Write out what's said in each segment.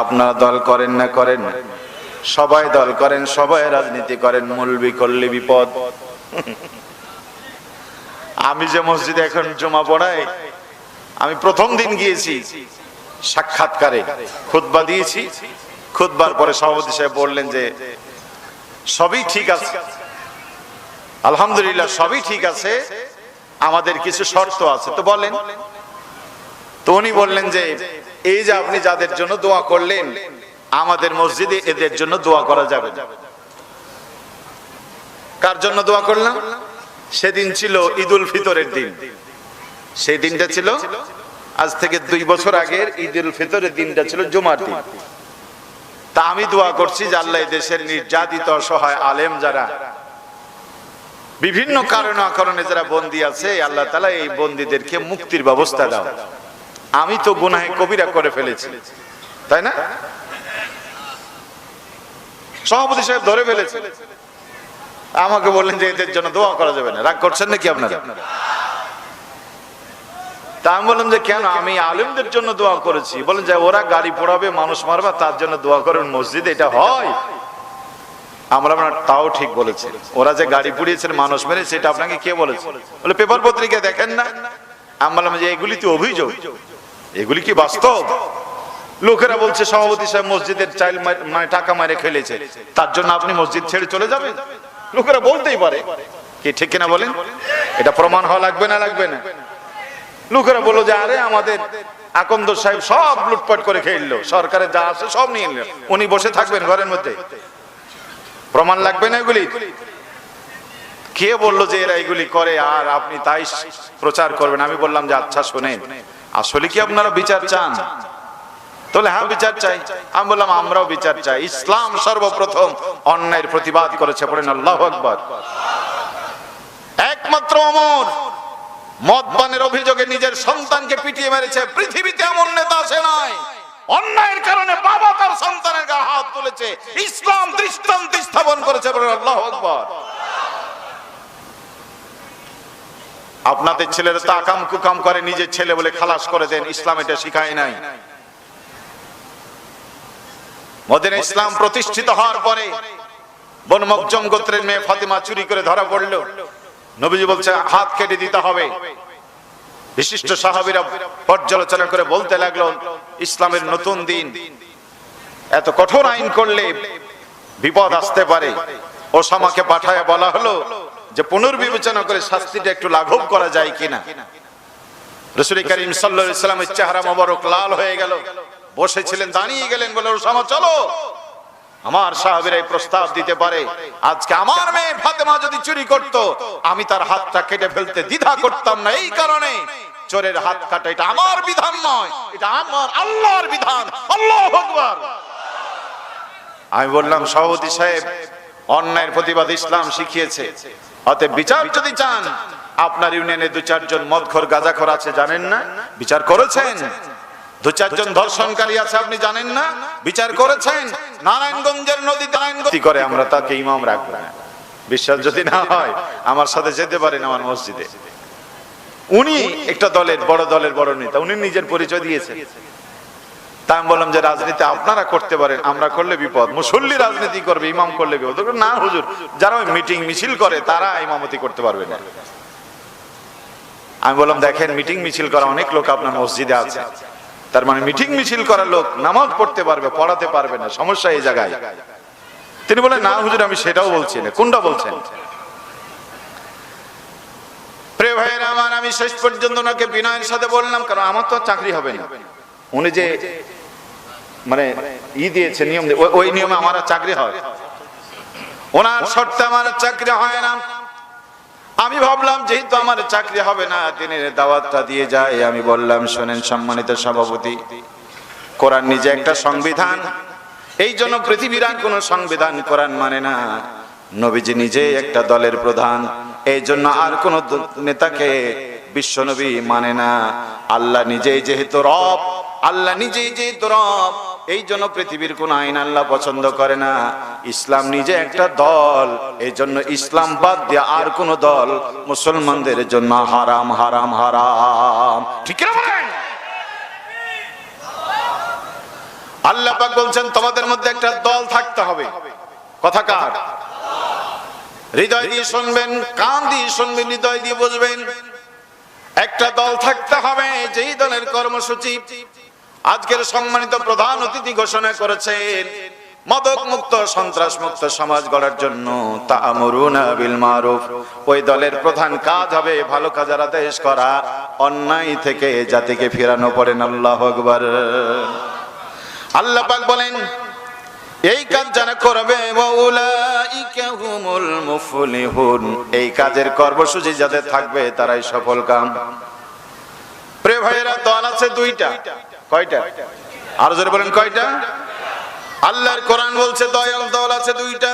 আপনারা দল করেন না করেন। সবাই দল করেন, সবাই রাজনীতি করেন, মূলবি করলে বিপদ। আমি যে মসজিদে এখন জমা পড়াই, আমি প্রথম দিন গিয়েছি সাক্ষাৎকারে, খুতবা দিয়েছি। খুতবার পরে সভাপতি সাহেব বললেন যে, সবই ঠিক আছে। আলহামদুলিল্লাহ সবই ঠিক আছে, আমাদের কিছু শর্ত আছে। তো বলেন, তো উনি বললেন যে এই যে আপনি যাদের জন্য দোয়া করলেন, আমাদের মসজিদে এদের জন্য দোয়া করা যাবে কার জন্য দোয়া করলাম? সেদিন ছিল ঈদুল ফিতরের দিন। সেই দিনটা ছিল আজ থেকে দুই বছর আগের ঈদুল ফিতরের দিনটা ছিল জুমার দিন। তা আমি দোয়া করছি আল্লাহ দেশের নির্যাতিত, অসহায় আলেম যারা, বিভিন্ন কারণে অকারণে যারা বন্দী আছে, আল্লাহ তালা এই বন্দীদেরকে মুক্তির ব্যবস্থা দাও। আমি তো গুনাহে কবিরা করে ফেলেছি। তাই না? সভাপতি সাহেব ধরে ফেলেছে। আমাকে বললেন যে এদের জন্য দোয়া করা যাবে না। রাগ করছেন নাকি আপনারা? তা আমি বললাম যে কেন? আমি আলেমদের জন্য দোয়া করেছি। বলেন যে ওরা গাড়ি পোড়াবে, মানুষ মারবে, তার জন্য দোয়া করেন মসজিদে। এটা হয়। আমরা আপনার তাও ঠিক বলেছি। ওরা যে গাড়ি পুড়িয়েছেন, মানুষ মেরেছে, এটা আপনাকে কে বলেছে? বলে, পেপার পত্রিকা দেখেন না। আমি বললাম যে এগুলি তো অভিযোগ। এগুলি কি বাস্তব? লোকেরা বলছে সভাপতি সাহেব মসজিদের চাইল মানে টাকা মারে খেলেছে। তার জন্য আপনি মসজিদ ছেড়ে চলে যাবেন? লোকেরা বলতেই পারে। কি ঠিক কিনা বলেন? এটা প্রমাণ হওয়া লাগবে না লাগবে না? লোকেরা বলল যে, আরে আমাদের আকন্দ সাহেব সব লুটপাট করে খেললো। সরকারের যা আছে সব নিয়ে নিল। উনি বসে থাকবেন ঘরের মধ্যে। প্রমাণ লাগবে না এগুলি? কে বলল যে, এরা এগুলি করে আর আপনি তাই প্রচার করবেন? আমি বললাম যে আচ্ছা শোনেন। আসলে কি আপনারা বিচার চান? তাহলে হ্যাঁ বিচার চাই। আমি বললাম, আমরাও বিচার চাই। ইসলাম সর্বপ্রথম অন্যায়ের প্রতিবাদ করেছে পড়েন আল্লাহ আকবর। একমাত্র অমর মদপানের অভিযোগে নিজের সন্তানকে পিটিয়ে মেরেছে। পৃথিবীতে এমন নেতা আসে নাই। অন্যায়ের কারণে বাবা তার সন্তানের গায়ে হাত তুলেছে। ইসলাম দৃষ্টান্ত স্থাপন করেছে আল্লাহ আকবর। আপনাদের ছেলেরা তো আকাম কুকাম করে, নিজের ছেলে বলে খালাস করে দেন, ইসলাম এটা শিখায় নাই। মদিনা ইসলাম প্রতিষ্ঠিত হওয়ার পরে বন মকজম গোত্রের মেয়ে ফাতিমা চুরি করে ধরা পড়ল। নবীজি বলছে, হাত কেটে দিতে হবে। বিশিষ্ট সাহাবীরা পর্যালোচনা করে বলতে লাগল, ইসলামের নতুন দিন। এত কঠোর আইন করলে বিপদ আসতে পারে। ওসামাকে পাঠায় বলা হলো যে পুনর্বিবেচনা করে শাস্তিটা একটু লাঘব করা যায় কিনা। রসুল করিম সাল্লামের চেহারা মোবারক লাল হয়ে গেল। বসেছিলেন, দাঁড়িয়ে গেলেন বলে ওসামা, চলো। আমার সাহাবীরা এই প্রস্তাব দিতে পারে। আজকে আমার মেয়ে ফাতেমা যদি চুরি করত, আমি তার হাতটা কেটে ফেলতে দ্বিধা করতাম না। এই কারণে চোরের হাত কাটা, এটা আমার বিধান নয়। এটা আমার আল্লাহর বিধান। আল্লাহ আমি বললাম, সভাপতি সাহেব অন্যায়ের প্রতিবাদ ইসলাম শিখিয়েছে। অতএব বিচার যদি চান, আপনার ইউনিয়নে দু চারজন মদখোর, গাজাখোর আছে, জানেন না? বিচার করেছেন? দু চারজন ধর্ষণকারী আছে, আপনি জানেন না? বিচার করেছেন? নারায়ণগঞ্জের নদী নারায়ণগঞ্জ করে আমরা তাকে ইমাম রাখব? না বিশ্বাস যদি না হয়, আমার সাথে যেতে পারেন আমার মসজিদে। উনি একটা দলের, বড় দলের, বড় নেতা। উনি নিজের পরিচয় দিয়েছেন। তা আমি বললাম যে রাজনীতি আপনারা করতে পারেন, আমরা করলে বিপদ। মুসল্লি রাজনীতি করবে, ইমাম করলে বিপদ। না, হুজুর, যারা ওই মিটিং মিছিল করে, তারা ইমামতি করতে পারবে না। আমি বললাম, দেখেন, মিটিং মিছিল করা অনেক লোক আপনার মসজিদে আছে। তার মানে মিটিং মিছিল করা লোক নামাজ পড়তে পারবে, পড়াতে পারবে না, সমস্যা এই জায়গায়। তিনি বলেন না, হুজুর, আমি সেটাও বলছি না। কোনটা বলছেন? প্রিয় ভাইয়ের, আমার, আমি শেষ পর্যন্ত ওনাকে বিনয়ের সাথে বললাম, কারণ আমার তো চাকরি হবে না। উনি যে মানে ই দিয়েছে নিয়ম ওই- নিয়মে আমার চাকরি হয়। ওনার শর্তে আমার চাকরি হয় না। আমি ভাবলাম, যেহেতু আমার চাকরি হবে না, তিনি দাওয়াতটা দিয়ে যায়। আমি বললাম, শোনেন সম্মানিত সভাপতি, কোরআন নিজে একটা সংবিধান। এই জন্য পৃথিবীর আর কোনো সংবিধান কোরআন মানে না। নবীজি নিজে একটা দলের প্রধান। এই জন্য আর কোন নেতাকে বিশ্বনবী মানে না। আল্লাহ নিজেই যেহেতু রব, আল্লাহ নিজেই যেহেতু রব এই জন্য পৃথিবীর কোন আইন আল্লাহ পছন্দ করে না। ইসলাম নিজে একটা দল এই জন্য ইসলাম বাদ দিয়ে আর কোন দল মুসলমানদের জন্য হারাম হারাম হারাম। ঠিক আল্লাহ পাক বলছেন, তোমাদের মধ্যে একটা দল থাকতে হবে। কথা কার? হৃদয় দিয়ে শুনবেন, কান দিয়ে শুনবেন, হৃদয় দিয়ে বুঝবেন। একটা দল থাকতে হবে, যেই দলের কর্মসূচি আজকের সম্মানিত প্রধান অতিথি ঘোষণা করেছেন, মাদক মুক্ত, সন্ত্রাস মুক্ত সমাজ গড়ার জন্য তা আমরুনা বিল মারুফ। ওই দলের প্রধান কাজ হবে ভালো কাজের আদেশ করা, অন্যায় থেকে জাতিকে ফেরানো পড়েন আল্লাহ আকবার। আল্লাহ পাক বলেন, এই কাজ যারা করবে এই কাজের কর্মসূচি যাদের থাকবে, তারাই সফল কাম। প্রিয় ভাইয়েরা, দল আছে দুইটা। কয়টা? আরও জোরে বলেন, কয়টা? আল্লাহর কোরআন বলছে, দয়াল দল আছে দুইটা।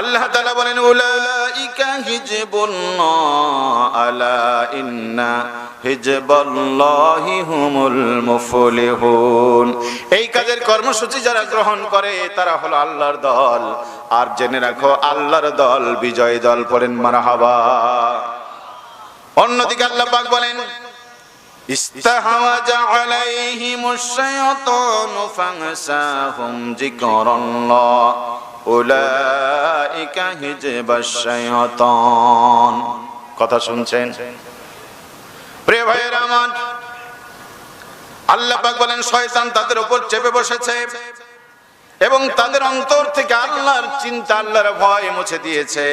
আল্লাহ তাআলা বলেন, উলাইকা হিজবুল্লাহ আলা ইন্না হিজবাল্লাহি হুমুল মুফলিহুন। এই কাজের কর্মসূচি যারা গ্রহণ করে, তারা হলো আল্লাহর দল। আর জেনে রাখো, আল্লাহর দল বিজয় দল পড়েন মারহাবা। অন্যদিকে আল্লাহ পাক বলেন استحوذ عليهم الشيطان فانساهم ذكر الله أولئك حزب الشيطان কথা শুনছেন প্রিয় ভাইয়ের আমার আল্লাহ পাক বলেন শয়তান তাদের উপর চেপে বসেছে এবং তাদের অন্তর থেকে আল্লাহর চিন্তা আল্লাহর ভয় মুছে দিয়েছে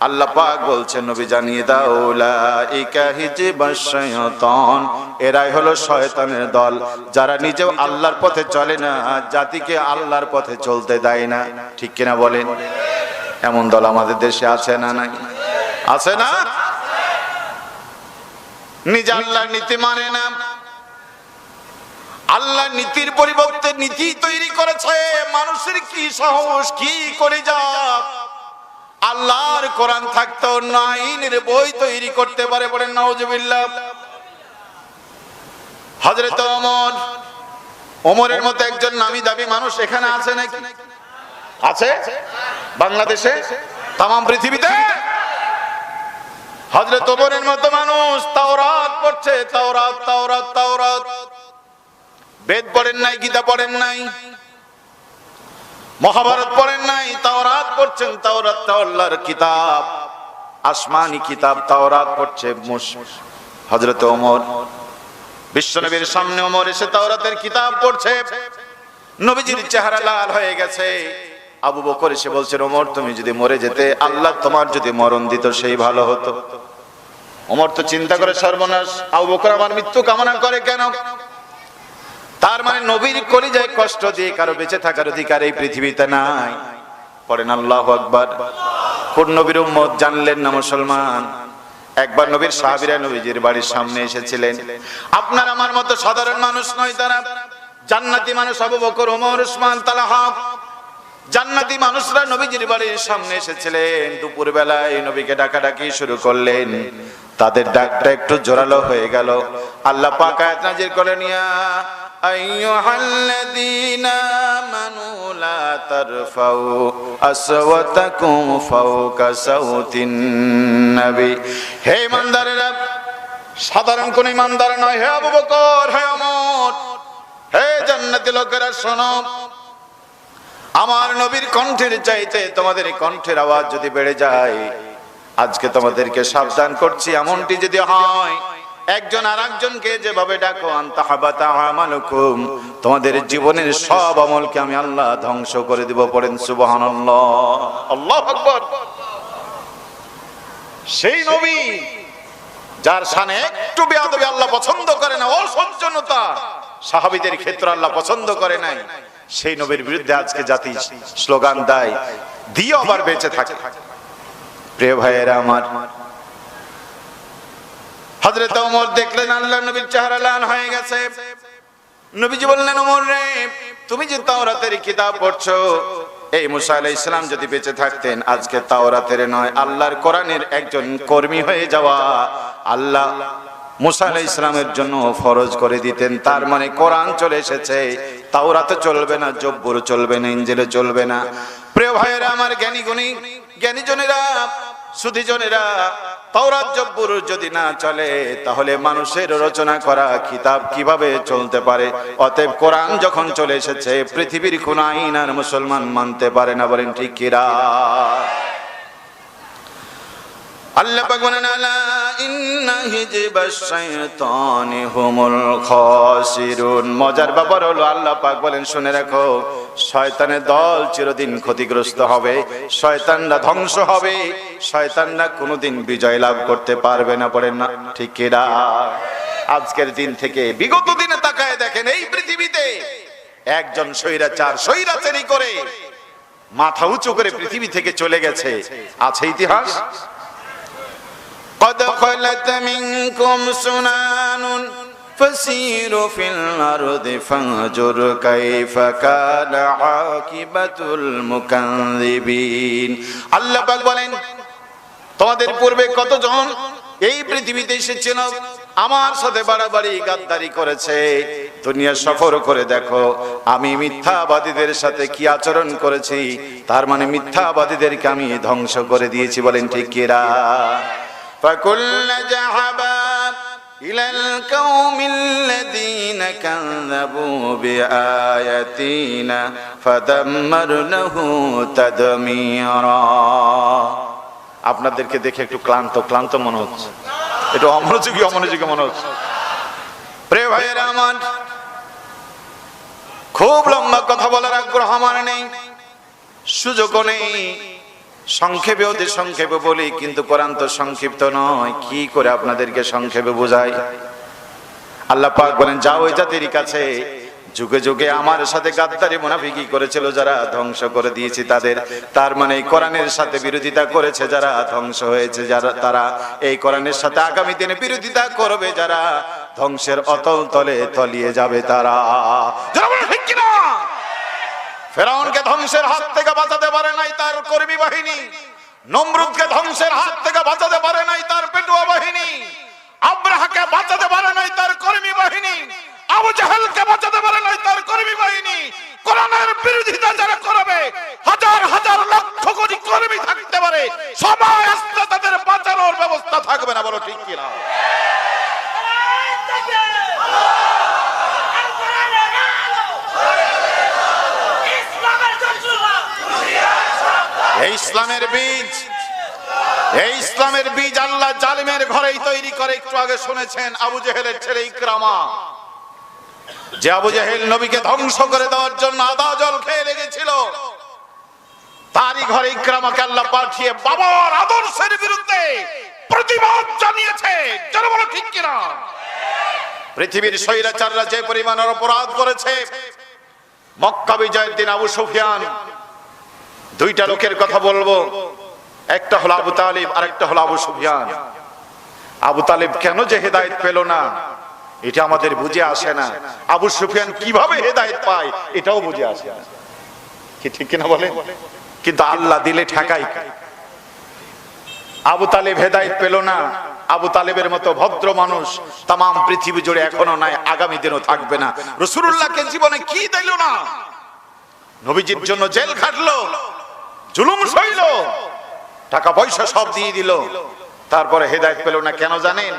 আল্লাহ পাক বলছেন, নবী জানিয়ে দাও উলাইকা হিজবাশ শায়াতান এরাই হলো শয়তানের দল। যারা নিজেও আল্লাহর পথে চলে না, জাতিকে আল্লাহর পথে চলতে দেয় না। ঠিক কিনা বলেন? এমন দল আমাদের দেশে আছে না নাই? আছে না? নিজ আল্লাহর নীতি মানে না। আল্লাহ নীতির পরিবর্তে নীতি তৈরি করেছে। মানুষের কি সাহস, কি করে যা আল্লাহর কোরআন থাকতো অন্য আইনের বই তৈরি করতে পারে বলেন নওজবিল্লাহ হজরত ওমরের মতো একজন নামি দাবি মানুষ এখানে আছে নাকি? আছে? বাংলাদেশে? তাম পৃথিবীতে? হজরত ওমরের মতো মানুষ পড়ছে বেদ পড়েন নাই, গীতা পড়েন নাই। মহাভারত পড়েন নাই, তাওরাত পড়ছেন, তাওরাত আল্লাহর কিতাব। আসমানি কিতাব তাওরাত পড়ছে হযরত ওমর। বিশ্বনবীর সামনে ওমর এসে তাওরাতের কিতাব পড়ছে। নবীজির চেহারা লাল হয়ে গেছে। আবু বকর এসে বলছেন, ওমর, তুমি যদি মরে যেতে, আল্লাহ তোমার যদি মরণ দিত, সেই ভালো হতো। ওমর তো চিন্তা করে সর্বনাশ। আবু বকর, আমার মৃত্যু কামনা করে কেন? তার মানে নবীর কলিজায় কষ্ট দিয়ে কারও বেঁচে থাকার অধিকার এই পৃথিবীতে নাই। পড়েন আল্লাহ আকবার। কোন নবীর উম্মত জানলেন না মুসলমান? একবার নবীর সাহাবীরা নবীজির বাড়ির সামনে এসেছিলেন। আপনার আমার মতো সাধারণ মানুষ নয় তারা জান্নাতি মানুষ আবু বকর, ওমর, উসমান, তালাহা। জান্নাতি মানুষরা নবীজির বাড়ির সামনে এসেছিলেন। দুপুর বেলায় নবীকে ডাকাডাকি শুরু করলেন। তাদের ডাকটা একটু জোরালো হয়ে গেল। আল্লাহ পাক আয়াত নাজির করে নিয়া أيها الذين آمنوا لا ترفعوا أصواتكم فوق صوت النبي হে ইমানদারেরা সাধারণ কোন ইমানদার নয় হে আবু বকর হে ওমর হে জান্নাতি লোকেরা শোনো আমার নবীর কণ্ঠের চাইতে তোমাদের কণ্ঠের আওয়াজ যদি বেড়ে যায় আজকে তোমাদেরকে সাবধান করছি এমনটি যদি হয় একজন আর একজনকে যেভাবে ডাকো আমালুকুম তোমাদের জীবনের সব আমলকে আমি আল্লাহ ধ্বংস করে দিব পড়েন সুবহানাল্লাহ। আল্লাহু সেই নবী, যার শানে একটু বেয়াদবি আল্লাহ পছন্দ করে না অসজ্জনতা সাহাবিদের ক্ষেত্রে আল্লাহ পছন্দ করে নাই। সেই নবীর বিরুদ্ধে আজকে জাতি স্লোগান দেয় দিয়ে আবার বেঁচে থাকে। প্রিয় ভাইয়েরা আমার হযরত ওমর দেখলেন আল্লাহ নবীর চেহারা লাল হয়ে গেছে। নবীজি বললেন, ওমর রে, তুমি যে তাওরাতের কিতাব পড়ছো, এই মুসা আলাইহিস সালাম যদি বেঁচে থাকতেন, আজকে তাওরাতের নয়, আল্লাহর কোরআনের একজন কর্মী হয়ে যাওয়া, আল্লাহ মুসা আলাইহিস সালামের জন্য ফরজ করে দিতেন। তার মানে কোরআন চলে এসেছে, তাওরাতে চলবে না, জব্বুর চলবে না, ইনজিলে চলবে না। প্রিয় ভাইয়েরা, আমার জ্ঞানী গুণী জ্ঞানীজনেরা সুধীজনেরা তাওরাত জব্বুর যদি না চলে, তাহলে মানুষের রচনা করা কিতাব কীভাবে চলতে পারে? অতএব কোরআন যখন চলে এসেছে, পৃথিবীর কোন আইন আর মুসলমান মানতে পারে না, বলেন ঠিক কিরা আল্লাহ পাক বলেন, আলা ইন্না খাসিরুন। মজার ব্যাপার হলো, আল্লাহ পাক বলেন, শুনে রাখো, শয়তানের দল চিরদিন ক্ষতিগ্রস্ত হবে, শয়তানরা ধ্বংস হবে, শয়তানরা কোনোদিন বিজয় লাভ করতে পারবে না। বলেন না, ঠিক আজকের দিন থেকে বিগত দিনে তাকায় দেখেন, এই পৃথিবীতে একজন স্বৈরাচার স্বৈরাচারী করে মাথা উঁচু করে পৃথিবী থেকে চলে গেছে। আছে ইতিহাস? قد خلت منكم سنان فسيروا في الأرض فانظر كيف كان عاقبة المكذبين আল্লাহ পাক বলেন তোমাদের পূর্বে কতজন এই পৃথিবীতে এসেছিল আমার সাথে বাড়াবাড়ি গাদ্দারি করেছে দুনিয়া সফর করে দেখো আমি মিথ্যাবাদীদের সাথে কি আচরণ করেছি তার মানে মিথ্যাবাদীদেরকে আমি ধ্বংস করে দিয়েছি বলেন ঠিক কিরা فكل جحبا إلى القوم الذين كذبوا بآياتنا فدمرنه تدميرا আপনাদেরকে দেখে একটু ক্লান্ত ক্লান্ত মনে হচ্ছে একটু অমনোযোগী অমনোযোগী মনে হচ্ছে প্রিয় ভাইয়েরা আমার খুব লম্বা কথা বলার আগ্রহ আমার নেই সুযোগও নেই সংক্ষেপে অতি সংক্ষেপে বলি, কিন্তু কোরআন তো সংক্ষিপ্ত নয়। কি করে আপনাদেরকে সংক্ষেপে বোঝাই? আল্লাহ পাক বলেন, যাও ওই জাতির কাছে। যুগে যুগে আমার সাথে গাদ্দারি মুনাফিকি করেছিল যারা ধ্বংস করে দিয়েছি তাদের। তার মানে এই কোরআনের সাথে বিরোধিতা করেছে যারা ধ্বংস হয়েছে, যারা তারা এই কোরআনের সাথে আগামী দিনে বিরোধিতা করবে যারা ধ্বংসের অতল তলে তলিয়ে যাবে তারা। ঠিক কিনা? ফেরাউনকে ধ্বংসের হাত থেকে বাঁচাতে পারে নাই তার কর্মী বাহিনী। নমরুদকে ধ্বংসের হাত থেকে বাঁচাতে পারে নাই তার পেটুয়া বাহিনী। আব্রাহাকে বাঁচাতে পারে নাই তার কর্মী বাহিনী। আবু জাহেলকে বাঁচাতে পারে নাই তার কর্মী বাহিনী কোরআনের বিরোধিতা যারা করবে হাজার হাজার লক্ষ কোটি কর্মী থাকতে পারে সবাই আসতে তাদের বাঁচানোর ব্যবস্থা থাকবে না বলো ঠিক কিনা এই ইসলামের বীজ। এই ইসলামের বীজ আল্লাহ জালিমের ঘরেই তৈরি করে, একটু আগে শুনেছেন আবু জেহেলের ছেলে ইকরামা। যে আবু জেহেল নবীকে ধ্বংস করে দেওয়ার জন্য আদা জল খেয়ে লেগেছিল। তারই ঘরে ইকরামাকে আল্লাহ পাঠিয়ে বাবার আদর্শের বিরুদ্ধে প্রতিবাদ জানিয়েছে। যারা বলো ঠিক কিনা? পৃথিবীর স্বৈরাচাররা যে পরিমাণের অপরাধ করেছে, মক্কা বিজয়ের দিন আবু সুফিয়ান দুইটা লোকের কথা বলব। একটা হলো আবু তালিব আর একটা হলো আবু সুফিয়ান। আবু তালিব কেন যে হেদায়েত পেল না? এটা আমাদের বুঝে আসে না। আবু সুফিয়ান কীভাবে হেদায়েত পায়, এটাও বুঝে আসে না। কি ঠিক কিনা বলে কিন্তু আল্লাহ দিলে ঠেকাই। আবু তালেব হেদায়েত পেল না। আবু তালেবের মতো ভদ্র মানুষ তাম পৃথিবী জুড়ে এখনও নাই, আগামী দিনও থাকবে না। রসুল্লাহকে জীবনে কি দিল না? নবীজির জন্য জেল খাটলো। জুলুম সইল। টাকা পয়সা সব দিয়ে দিল। তারপরে হেদায়েত পেল না কেন জানেন?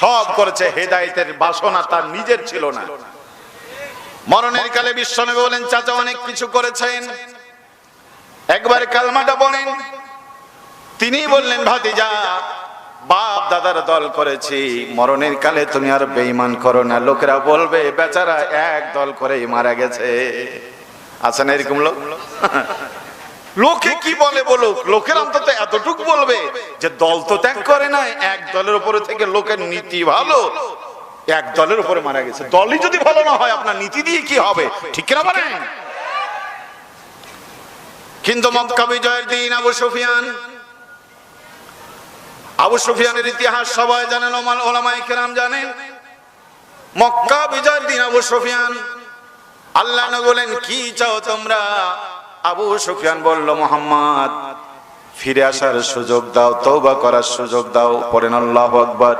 সব করেছে হেদায়েতের বাসনা তার নিজের ছিল না। মরণের কালে বিশ্বনবী বলেন, চাচা অনেক কিছু করেছেন। একবার কালমাটা বলেন তিনি বললেন, ভাতিজা, বাপ দাদার দল করেছি। মরণের কালে তুমি আর বেঈমান করো না। লোকেরা বলবে, বেচারা এক দল করেই মারা গেছে। আছেন এরকম লোক? লোকে কি বলে বলুক? লোকের অন্তত এতটুক বলবে যে দল তো ত্যাগ করে না এক দলের উপরে থেকে লোকের নীতি ভালো। এক দলের উপরে মারা গেছে। দলই যদি ভালো না হয়, আপনার নীতি দিয়ে কি হবে? ঠিক কিনা বলেন? কিন্তু মক্কা বিজয়ের দিন, আবু সুফিয়ান। আবু সুফিয়ানের ইতিহাস সবাই জানেন, ওমাল ওলামাই কেরাম জানেন। মক্কা বিজয়ের দিন, আবু সুফিয়ান। আল্লাহ বলেন, কি চাও তোমরা? আবু সুফিয়ান বলল, মোহাম্মদ, ফিরে আসার সুযোগ দাও তৌবা করার সুযোগ দাও পড়েন আল্লাহ আকবার।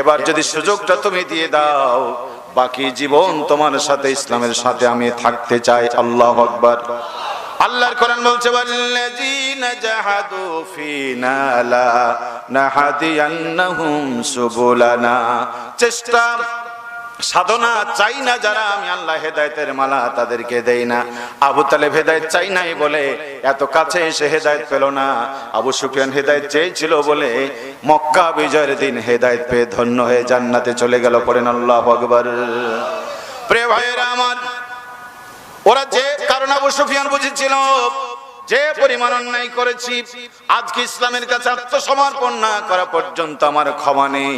এবার যদি সুযোগটা তুমি দিয়ে দাও, বাকি জীবন তোমার সাথে, ইসলামের সাথে আমি থাকতে চাই, আল্লাহ আকবার। আল্লাহর কোরআন বলছে, ওয়াল্লাযীনা জাহাদু ফিনা লা নাহদিয়ান্নাহুম সুবুলানা। চেষ্টা সাধনা চাই না যারা, আমি আল্লাহ হেদায়েতের মালা তাদেরকে দেই না। আবু তালেব হেদায়েত চাই নাই বলে, এত কাছে এসে হেদায়েত পেল না। আবু সুফিয়ান হেদায়েত চেয়েছিল বলে, মক্কা বিজয়ের দিন হেদায়েত পেয়ে ধন্য হয়ে জান্নাতে চলে গেল পড়েন আল্লাহ আকবার। প্রিয় ভাইয়েরা আমার, ওরা যে কারণ আবু সুফিয়ান বুঝেছিল, যে পরিমাণ অন্যায় করেছি, আজকে ইসলামের কাছে আত্মসমর্পণ না করা পর্যন্ত আমার ক্ষমা নেই।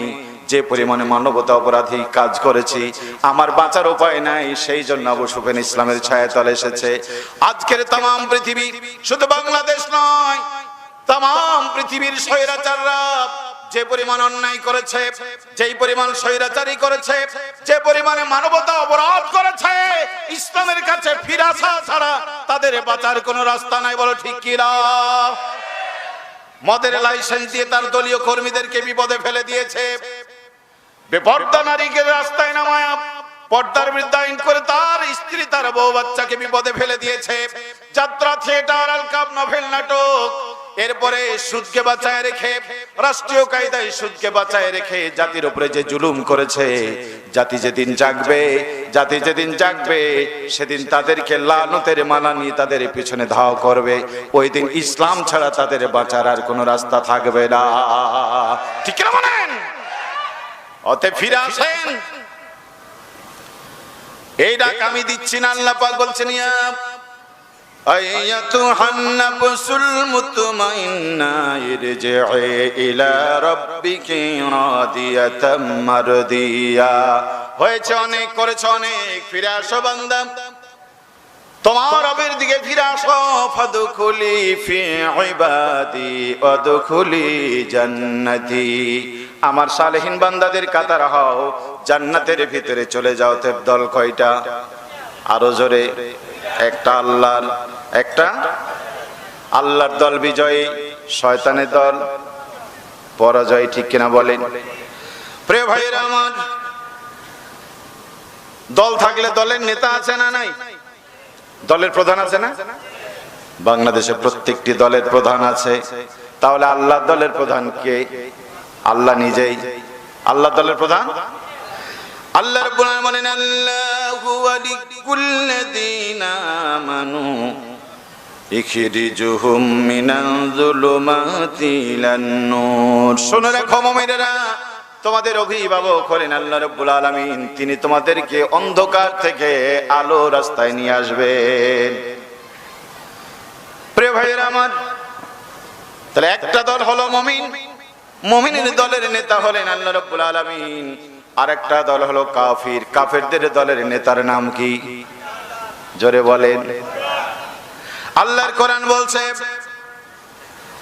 যে পরিমাণে মানবতা অপরাধী কাজ করেছি, আমার বাঁচার উপায় নাই, সেই জন্য আবু সুফিয়ান ইসলামের ছায়া তলে এসেছে। আজকের তাম পৃথিবী শুধু বাংলাদেশ নয় তাম পৃথিবীর স্বৈরাচাররা যে পরিমাণ অন্যায় করেছে, যেই পরিমাণ স্বৈরাচারী করেছে, যে পরিমাণে মানবতা অপরাধ করেছে, ইসলামের কাছে ফিরাসা ছাড়া তাদের বাঁচার কোনো রাস্তা নাই বলো ঠিক কিনা মদের লাইসেন্স দিয়ে তার দলীয় কর্মীদেরকে বিপদে ফেলে দিয়েছে। বেপর্দা নারীকে রাস্তায় নামায় পর্দার বিরুদ্ধে আইন করে তার স্ত্রী, তার বউ বাচ্চাকে বিপদে ফেলে দিয়েছে। যাত্রা থিয়েটার আলকাপ নভেল নাটক। এরপরে সুদকে বাঁচায় রেখে, রাষ্ট্রীয় কায়দায় সুদকে বাঁচায় রেখে জাতির উপরে যে জুলুম করেছে, জাতি যেদিন জাগবে, জাতি যেদিন জাগবে, সেদিন তাদেরকে লানতের মালা নিয়ে তাদের পিছনে ধাও করবে। ওই দিন ইসলাম ছাড়া তাদের বাঁচার আর কোনো রাস্তা থাকবে না। ঠিক না বলেন? অতে ফিরে আসেন। এই ডাক আমি দিচ্ছি না আল্লাহ পাক বলছেন ইয়া আইয়াতুহান নাফসুল মুতমাইন্না ইরজিই ইলা রাব্বিকি রাদিয়াতাম মারদিয়া। হয়েছে অনেক করেছ অনেক ফিরে আসো বান্দা। তোমার রবের দিকে ফিরে আসো। ফাদখুলি ফি ইবাদি ওয়াদখুলি জান্নতি। আমার সালেহীন বান্দাদের কাতার হও, জান্নাতের ভিতরে চলে যাও তে দল কয়টা? আরও জোরে, একটা আল্লাহর একটা আল্লাহর দল বিজয়ী, শয়তানের দল, পরাজয় ঠিক কিনা বলেন? প্রিয় ভাইয়েরা আমার, দল থাকলে দলের নেতা আছে না নাই? দলের প্রধান আছে না? বাংলাদেশে প্রত্যেকটি দলের প্রধান আছে। তাহলে আল্লাহ দলের প্রধান কে? আল্লাহ নিজেই। আল্লাহ দলের প্রধান। আল্লাহ রাব্বুল আলামিন তোমাদের অভিভাবক হলেন আল্লাহ রাব্বুল আলামিন। তিনি তোমাদেরকে অন্ধকার থেকে আলো রাস্তায় নিয়ে আসবেন। প্রিয় ভাইয়েরা আমার, তাহলে একটা দল হলো মুমিন। মুমিনের দলের নেতা হলেন আল্লাহ রাব্বুল আলামিন আরেকটা দল হলো কাফির কাফেরদের দলের নেতার নাম কি জোরে বলেন আল্লাহর কোরআন বলছে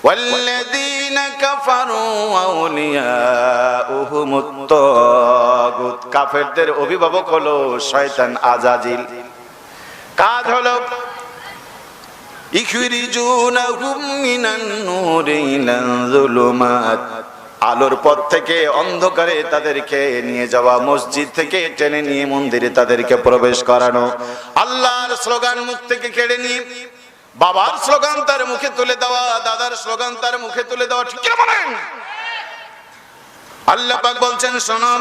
والذين كفروا أولياؤهم الطاغوت কাফেরদের অভিভাবক হলো শয়তান আজাজিল কাজ হলো ইখরিজুনাহুম মিনান নূরি ইলাল যুলুমাত আলোর পথ থেকে অন্ধকারে তাদেরকে নিয়ে যাওয়া, মসজিদ থেকে টেনে নিয়ে মন্দিরে তাদেরকে প্রবেশ করানো। আল্লাহর স্লোগান মুখ থেকে কেড়ে নিয়ে, বাবার স্লোগান তার মুখে তুলে দেওয়া, দাদার স্লোগান তার মুখে তুলে দেওয়া, ঠিক বলেন? আল্লাহ পাক বলছেন, শোনো,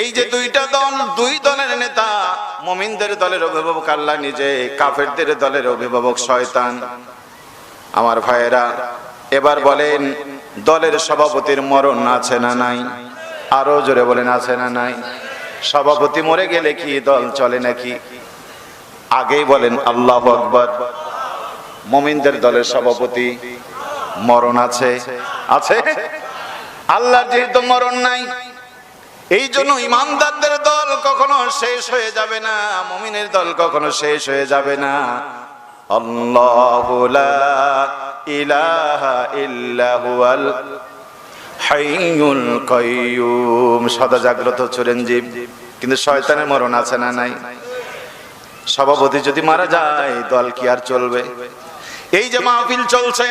এই যে দুইটা দল, দুই দলের নেতা, মমিনদের দলের অভিভাবক আল্লাহ নিজে, কাফেরদের দলের অভিভাবক শয়তান। আমার ভাইয়েরা, এবার বলেন দলের সভাপতির মরণ আছে না নাই? আরও জোরে বলেন, আছে না নাই? সভাপতি মরে গেলে কি দল চলে নাকি? আগেই বলেন, আল্লাহ আকবর। মমিনদের দলের সভাপতি মরণ আছে। আছে? আল্লাহ যেহেতু মরণ নাই এই জন্য ইমানদারদের দল কখনো শেষ হয়ে যাবে না, মমিনের দল কখনো শেষ হয়ে যাবে না। আল্লাহ ইলাহা ইল্লাহুয়াল হাইয়ুল কাইয়ুম। সদা জাগ্রত চিরঞ্জীব। কিন্তু শয়তানের মরণ আছে না নাই? সভাপতি যদি মারা যায়, দল কি আর চলবে? এই যে মাহফিল চলছে,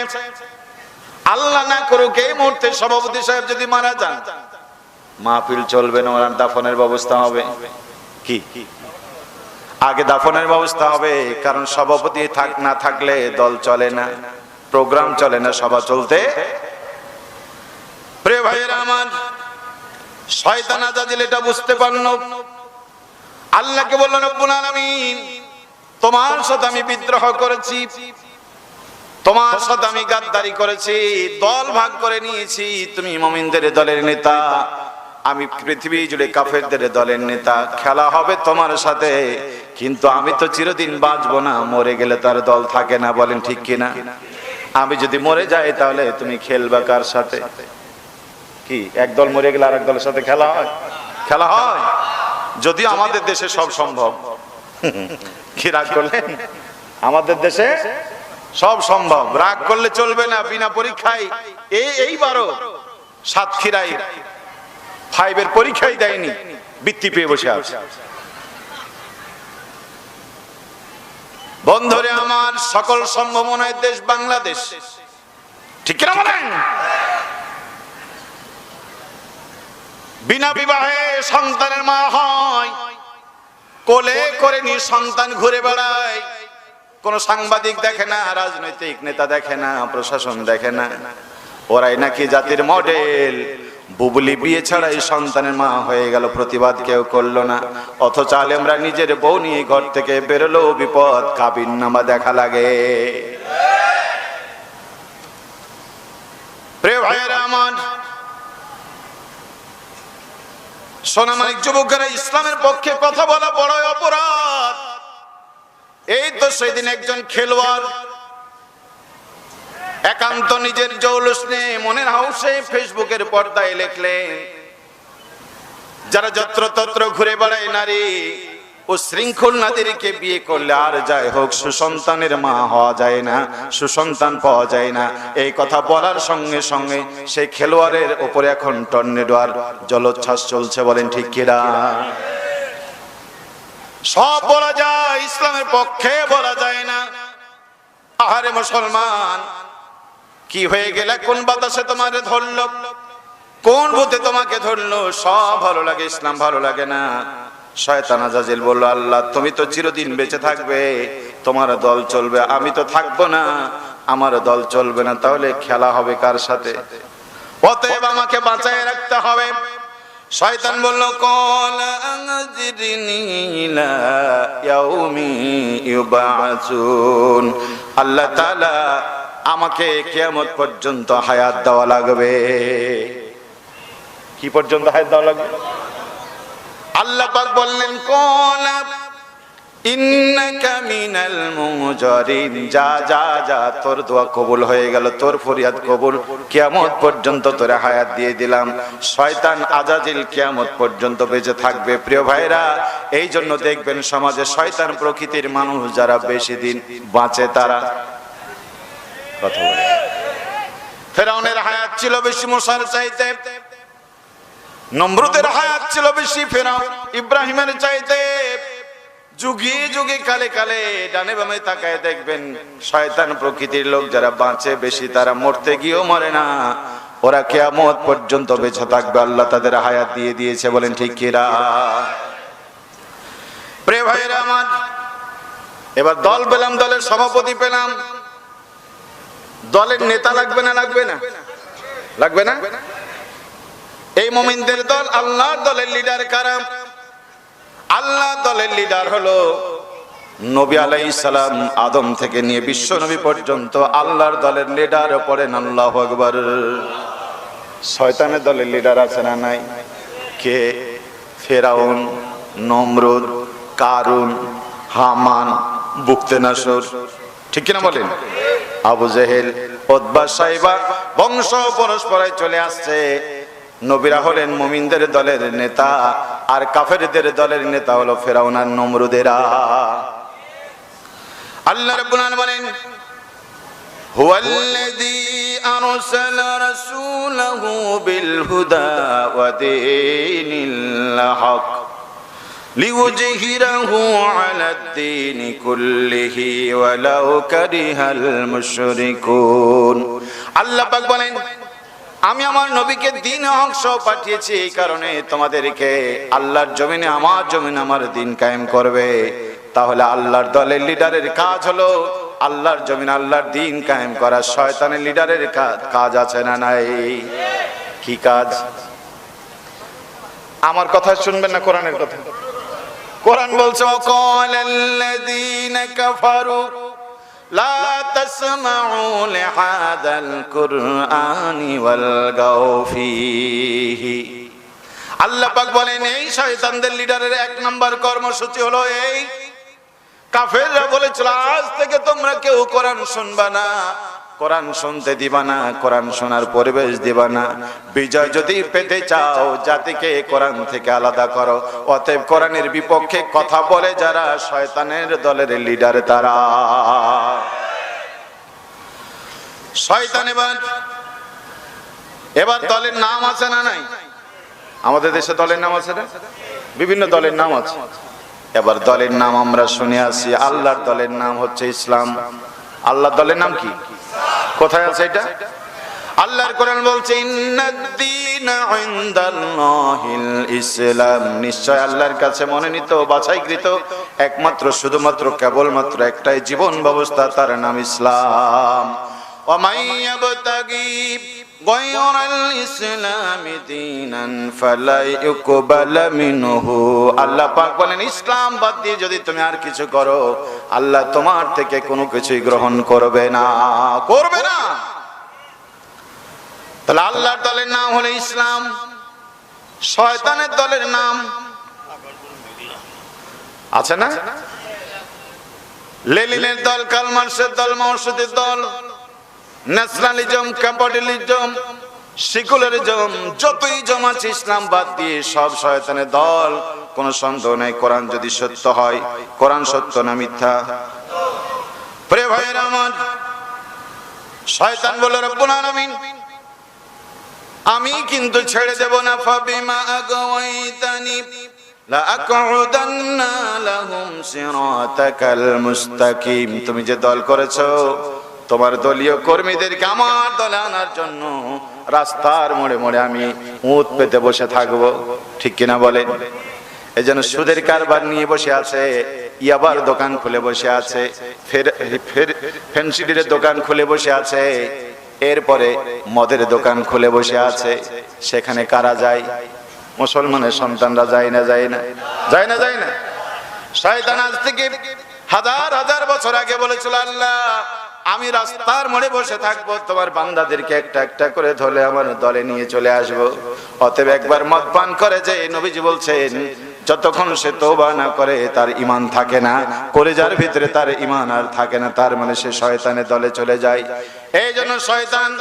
আল্লাহ না করুক, এই মুহূর্তে সভাপতি সাহেব যদি মারা যান, মাহফিল চলবে না দাফনের ব্যবস্থা হবে। কি? আগে দাফনের ব্যবস্থা হবে, কারণ সভাপতি থাক না থাকলে দল চলে না, প্রোগ্রাম চলে না, সভা চলতে। প্রিয় আমার এটা বুঝতে আল্লাহকে তোমার সাথে আমি বিদ্রোহ করেছি, তোমার সাথে আমি করেছি, দল ভাগ করে নিয়েছি, তুমি মুমিনদের দলের নেতা, আমি পৃথিবী জুড়ে কাফেরদের দলের নেতা, খেলা হবে তোমার সাথে কিন্তু আমি তো চিরদিন বাঁচবো না, মরে গেলে তার দল থাকে না, বলেন ঠিক কিনা? আমি যদি মরে যাই তাহলে তুমি খেলবা কার সাথে? কি এক দল মরে গেলে আরেক দলের সাথে খেলা হয়? খেলা হয়? যদিও আমাদের দেশে সব সম্ভব। কি রাগ করলেন? আমাদের দেশে সব সম্ভব। রাগ করলে চলবে না, বিনা পরীক্ষায়। এই এইবারও সাতক্ষীরাই ফাইভের পরীক্ষাই দেয়নি, বৃত্তি পেয়ে বসে আছে। বন্ধুরে, আমার সকল সম্ভাবনায় দেশ বাংলাদেশ। ঠিক কিনা বলেন? বিনা বিবাহে সন্তানের মা হয়, কোলে করে নিয়ে সন্তান ঘুরে বেড়ায়। কোন সাংবাদিক দেখে না, রাজনৈতিক নেতা দেখে না, প্রশাসন দেখে না। ওরাই নাকি জাতির মডেল। বুবলি বিয়ে ছাড়াই সন্তানের মা হয়ে গেল, প্রতিবাদ কেউ করল না। অথচ আমরা নিজের বউ নিয়ে ঘর থেকে বেরোলো, বিপদ কাবিন নামা দেখা লাগে। সোনামানিক যুবকেরা ইসলামের পক্ষে কথা বলা বড় অপরাধ। এই তো সেদিন একজন খেলোয়াড় একান্ত নিজের জৌলুস নিয়ে মনের হাউসে ফেসবুকের পর্দায় লেখলেন যারা যত্র তত্র ঘুরে বেড়ায় নারী ও শৃঙ্খল নারীকে বিয়ে করলে আর যাই হোক, সুসন্তানের মা হওয়া যায় না, সুসন্তান পাওয়া যায় না। এই কথা বলার সঙ্গে সঙ্গে সেই খেলোয়াড়ের ওপরে এখন টর্নেডো আর জলোচ্ছ্বাস চলছে বলেন ঠিক কিরা সব বলা যায়, ইসলামের পক্ষে বলা যায় না। আহারে মুসলমান কি হয়ে গেলে? কোন বাতাসে তোমার ধরলো? কোন ভূতে তোমাকে ধরলো? সব ভালো লাগে, ইসলাম ভালো লাগে না। শয়তান আজাজিল বলল, আল্লাহ, তুমি তো চিরদিন বেঁচে থাকবে, তোমার দল চলবে। আমি তো থাকব না, আমার দল চলবে না। তাহলে খেলা হবে কার সাথে? অতএব আমাকে বাঁচায় রাখতে হবে। শয়তান বলল, কল আংজিরনি ইলা ইয়াউমি ইউবাসুন আল্লাহ তাআলা আমাকে কিয়ামত পর্যন্ত হায়াত দেওয়া লাগবে। কি পর্যন্ত হায়াত দেওয়া লাগবে? আল্লাহ পাক বললেন কল ইন্নাকা মিনাল মুজারিন যা যা যা তোর দোয়া কবুল হয়ে গেল তোর ফরিয়াদ কবুল। কিয়ামত পর্যন্ত তোরে হায়াত দিয়ে দিলাম। শয়তান আজাজিল কিয়ামত পর্যন্ত বেঁচে থাকবে। প্রিয় ভাইরা এই জন্য দেখবেন সমাজে শয়তান প্রকৃতির মানুষ যারা বেশি দিন বাঁচে তারা কথা বলে। ফেরাউনের হায়াত ছিল বেশি মশার চাইতে, নমরুদের হায়াত ছিল বেশি ফেরাউন ইব্রাহিমের চাইতে। যুগে যুগে কালে কালে ডানে বামে তাকায় দেখবেন শয়তান প্রকৃতির লোক যারা বাঁচে বেশি তারা মরতে গিয়েও মরে না। ওরা কেয়ামত পর্যন্ত বেঁচে থাকবে, আল্লাহ তাদের হায়াত দিয়ে দিয়েছে বলেন, ঠিক কিরা প্রিয় ভাইয়েরা আমার, এবার দল পেলাম, দলের সভাপতি পেলাম। দলের নেতা লাগবে না লাগবে না? লাগবে না? এই মোমিনদের দল আল্লাহর দলের লিডার কারা? আল্লাহ দলের লিডার হলো নবী আলাই সালাম, আদম থেকে নিয়ে বিশ্ব নবী পর্যন্ত আল্লাহর দলের লিডার পড়েন আল্লাহ আকবর। শয়তানের দলের লিডার আছে না নাই? কে? ফেরাউন, নমরুদ, কারুন, হামান, বুকতেনাসর। ঠিক কিনা বলেন? আবু জেহেল ওদবা সাইবা বংশ পরস্পরায় চলে আসছে। নবীরা হলেন মুমিনদের দলের নেতা, আর কাফেরদের দলের নেতা হলো ফেরাউনার নমরুদেরা। আল্লাহ রাব্বুল বলেন, হুয়াল্লাযী আরসালা রাসূলাহু বিল হুদা ওয়া দীনিল হক। ليظهره على الدين كله ولو كره المشركون আল্লাহ পাক বলেন আমি আমার নবীকে দিন অংশ পাঠিয়েছি এই কারণে তোমাদেরকে আল্লাহর জমিনে আমার জমিনে আমার দিন কায়েম করবে তাহলে আল্লাহর দলের লিডারের কাজ হলো আল্লাহর জমিন আল্লাহর দিন কায়েম করা শয়তানের লিডারের কাজ কাজ আছে না নাই কি কাজ আমার কথা শুনবেন না কোরআনের কথা কোরআন বলছে وقال الذين كفروا لا تسمعوا لهذا القرآن والغوا فيه আল্লাহ পাক বলেন এই শয়তানদের লিডারের এক নাম্বার কর্মসূচি হলো এই কাফেররা বলেছিল আজ থেকে তোমরা কেউ কোরআন শুনবা না কোরআন শুনতে দিবা না, কোরআন শোনার পরিবেশ দিবা না। বিজয় যদি পেতে চাও, জাতিকে কোরআন থেকে আলাদা করো। অতএব কোরআনের বিপক্ষে কথা বলে যারা শয়তানের দলের লিডার তারা। শয়তান এবার এবার দলের নাম আছে না নাই? আমাদের দেশে দলের নাম আছে না? বিভিন্ন দলের নাম আছে। এবার দলের নাম আমরা শুনে আসি, আল্লাহর দলের নাম হচ্ছে ইসলাম। আল্লাহর দলের নাম কি? কোথায় আছে এটা? আল্লাহর কোরআন বলছে ইসলাম। নিশ্চয় আল্লাহর কাছে মনোনীত, বাছাইকৃত, একমাত্র, শুধুমাত্র, কেবলমাত্র একটাই জীবন ব্যবস্থা, তার নাম ইসলাম। অমাইয়াবতাগী غير الإسلام دينا فلا يقبل منه আল্লাহ পাক বলেন ইসলাম বাদ দিয়ে যদি তুমি আর কিছু করো আল্লাহ তোমার থেকে কোনো কিছুই গ্রহণ করবে না করবে না তাহলে আল্লাহর দলের নাম হলো ইসলাম শয়তানের দলের নাম আছে না লেলিনের দল কালমার্সের দল মহসুদের দল ন্যাশনালিজম ক্যাপিটালিজম সেকুলারিজম যতই জমাছে ইসলাম বাদ দিয়ে সব শয়তানের দল, কোন সন্দেহ নেই, কোরআন যদি সত্য হয়, কোরআন সত্য না মিথ্যা? প্রিয় ভাইয়ের আমার, শয়তান বলে, রব্বুল আলামিন, আমি কিন্তু ছেড়ে দেব না, ফাবিমা আগাওয়াইতানি লাআকউদান্না লাহুম সিরাতাকাল মুস্তাকিম। তুমি যে দল করেছ তোমার দলীয় কর্মীদেরকে আমার দলে আনার জন্য রাস্তার মোড়ে মোড়ে আমি উঁত পেতে বসে থাকব। ঠিক কিনা বলেন? এই জন্য সুদের কারবার নিয়ে বসে আছে, ইয়াবার দোকান খুলে বসে আছে, ফের ফের ফেন্সিডির দোকান খুলে বসে আছে, এরপরে মদের দোকান খুলে বসে আছে। সেখানে কারা যায়? মুসলমানের সন্তানরা যায় না যায় না যায় না যায় না। শয়তান আজ থেকে হাজার হাজার বছর আগে বলেছিল, আল্লাহ আমি রাস্তার মোড়ে বসে থাকব, তোমার বান্দাদেরকে একটা একটা করে ধরে আমার দলে নিয়ে চলে আসব। অতএব একবার মদ পান করে যে নবীজি বলছেন, যতক্ষণ সে তোবা না করে তার ইমান থাকে না, কলেজার ভিতরে তার ইমান আর থাকে না, তার মানে সে শয়তানের দলে চলে যায়। এই জন্য শয়তান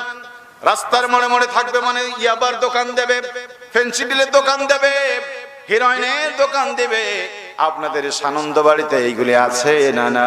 রাস্তার মোড়ে মোড়ে থাকবে মানে ইয়াবার দোকান দেবে ফেন্সিডিলের দোকান দেবে, হিরোইনের দোকান দেবে। আপনাদের সানন্দ বাড়িতে এইগুলি আছে না না?